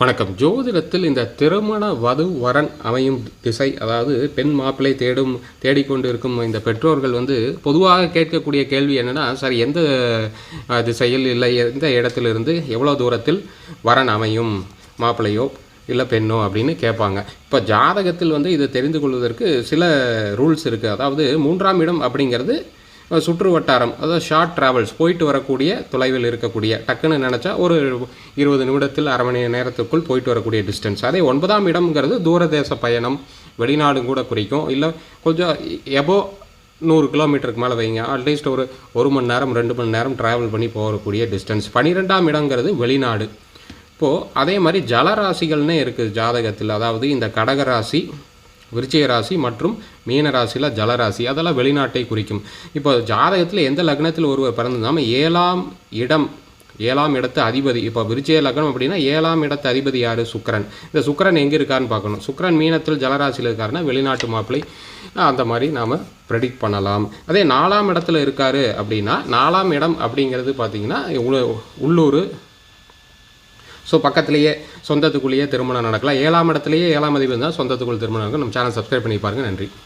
வணக்கம். ஜோதிடத்தில் இந்த திருமண வது வரன் அமையும் திசை அதாவது பெண் மாப்பிள்ளை தேடும் தேடிக்கொண்டு இருக்கும் இந்த பெற்றோர்கள் வந்து பொதுவாக கேட்கக்கூடிய கேள்வி என்னென்னா சார் எந்த திசையில் இல்லை எந்த இடத்திலிருந்து எவ்வளோ தூரத்தில் வரன் அமையும்? மாப்பிள்ளையோ இல்லை பெண்ணோ? அப்படின்னு கேட்பாங்க. இப்போ ஜாதகத்தில் வந்து இதை தெரிந்து கொள்வதற்கு சில ரூல்ஸ் இருக்குது அதாவது மூன்றாம் இடம் அப்படிங்கிறது சுற்று வட்டாரம் அதாவது ஷார்ட் ட்ராவல்ஸ் போயிட்டு வரக்கூடிய தொலைவில் இருக்கக்கூடிய டக்குன்னு நினச்சா ஒரு இருபது நிமிடத்தில் அரை மணி நேரத்துக்குள் போயிட்டு வரக்கூடிய டிஸ்டன்ஸ் அதே ஒன்பதாம் இடம்ங்கிறது தூரதேச பயணம் வெளிநாடு கூட குறிக்கும். இல்லை கொஞ்சம் எபோ நூறு கிலோமீட்டருக்கு மேலே வைங்க. அட்லீஸ்ட் ஒரு ஒரு மணி நேரம் ரெண்டு மணி நேரம் ட்ராவல் பண்ணி போகக்கூடிய டிஸ்டன்ஸ் பன்னிரெண்டாம் இடங்கிறது வெளிநாடு. இப்போது அதே மாதிரி ஜலராசிகள்னே இருக்குது ஜாதகத்தில். அதாவது இந்த கடக ராசி விருச்சிக ராசி மற்றும் மீன ராசியில் ஜலராசி அதெல்லாம் வெளிநாட்டை குறிக்கும். இப்போ ஜாதகத்தில் எந்த லக்னத்தில் ஒருவர் பிறந்திருந்தாமல் ஏழாம் இடம் ஏழாம் இடத்து அதிபதி இப்போ விருச்சிய லக்னம் அப்படின்னா ஏழாம் இடத்து அதிபதி யார்? சுக்கிரன். இந்த சுக்கிரன் எங்கே இருக்காருன்னு பார்க்கணும். சுக்கரன் மீனத்தில் ஜலராசியில் இருக்காருன்னா வெளிநாட்டு மாப்பிள்ளை. அந்த மாதிரி நாம் ப்ரெடிக்ட் பண்ணலாம். அதே நாலாம் இடத்துல இருக்கார் அப்படின்னா நாலாம் இடம் அப்படிங்கிறது பார்த்தீங்கன்னா உள்ளூர் ஸோ பக்கத்துலேயே சொந்தத்துக்குள்ளேயே திருமணம் நடக்கலாம். ஏழாம் இடத்துலையே ஏழாம் அதிபதி தான் சொந்தத்துக்குள் திருமணம் நடக்கும். நம்ம சேனல் சப்ஸ்கிரைப் பண்ணி பாருங்கள் நன்றி.